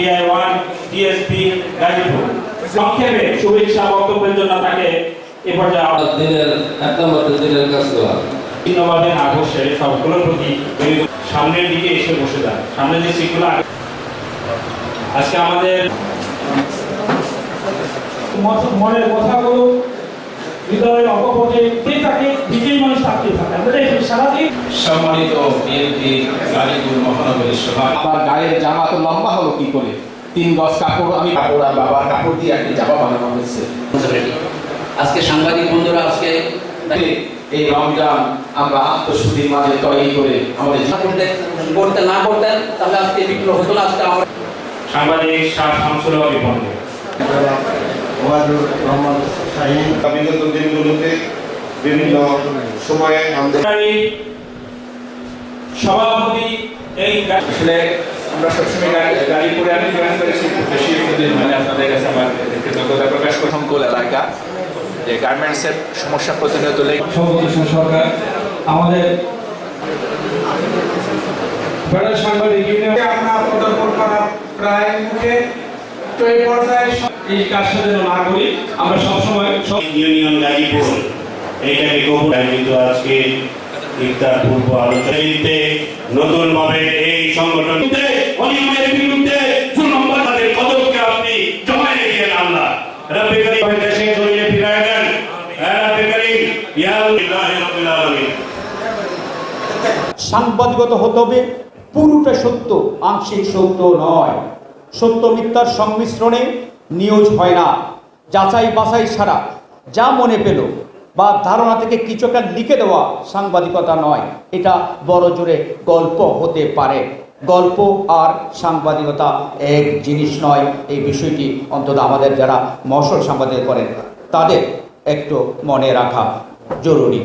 TI one TSP Gazipur. সংক্ষেপে শুভেচ্ছা বক্তব্যের জন্য তাকে এ পর্যায়ে দিনের এক নম্বর দিনের কাজ করা ধন্যবাদে না বসে সবগুলোর প্রতি সামনের দিকে এসে বসে যান। সামনে যে সিটগুলো আজকে আমাদের মনের কথাগুলো হৃদয়ের অকপটে যে থাকে? নিজেই মানুষ তাকিয়ে থাকে। আমরা দেখি সারাদিন সম্মানিত বিএনপি গাজীপুর মহানগরীর সভা। আমার গায়ের জামা তো লম্বা হলো কি করে? তিন গজ কাপড় আমি কাপড় আর বাবার কাপড় দিয়ে একটি জামা বানানো হয়েছে। আজকে সাংবাদিক বন্ধুরা আজকে এই রমজান আমরা আত্মশুদ্ধির মাঝে তৈরি করে আমাদের করতে না করতেন তাহলে আজকে বিপ্লব হতো না আজকে আমরা সাংবাদিক শাহ শামসুল হক বিপন্নে ওয়াজুর রহমান শাহিন বিগত দিনগুলোতে বিভিন্ন সময়ে আমাদের সভাপতি এই আসলে আমরা সবসময় গা- গাড়িপুরে আমি জয়েন করেছি বেশি মানে আপনাদের কাছে আমার কৃতজ্ঞতা প্রকাশ করি সংকুল এলাকা যে গার্মেন্টসের সমস্যা প্রতিনিয়ত সরকার আমাদের আমরা প্রায় মুখে তো এই পর্যায়ে এই কাজটা যেন না করি আমরা সবসময় সব ইউনিয়ন গাজীপুর এইটাকে কবুল কিন্তু আজকে ইফতার পূর্ব আলোচনাতে নতুন ভাবে এই সংগঠন অনিয়মের বিরুদ্ধে তাদের কদমকে আপনি জমায় রেখেছেন আল্লাহ। রব্বে করিম দেশে জড়িয়ে ফিরায় দেন। হ্যাঁ রব্বে করিম ইয়া আল্লাহ রাব্বিল আলামিন। সাংবাদিকতা হতে হবে পুরোটা সত্য আংশিক সত্য নয়। সত্য মিথ্যার সংমিশ্রণে নিউজ হয় না। যাচাই বাছাই ছাড়া যা মনে পেল বা ধারণা থেকে কিছু একটা লিখে দেওয়া সাংবাদিকতা নয়। এটা বড় জোরে গল্প হতে পারে। গল্প আর সাংবাদিকতা এক জিনিস নয়। এই বিষয়টি অন্তত আমাদের যারা মশল সাংবাদিক করেন, তাদের একটু মনে রাখা জরুরি।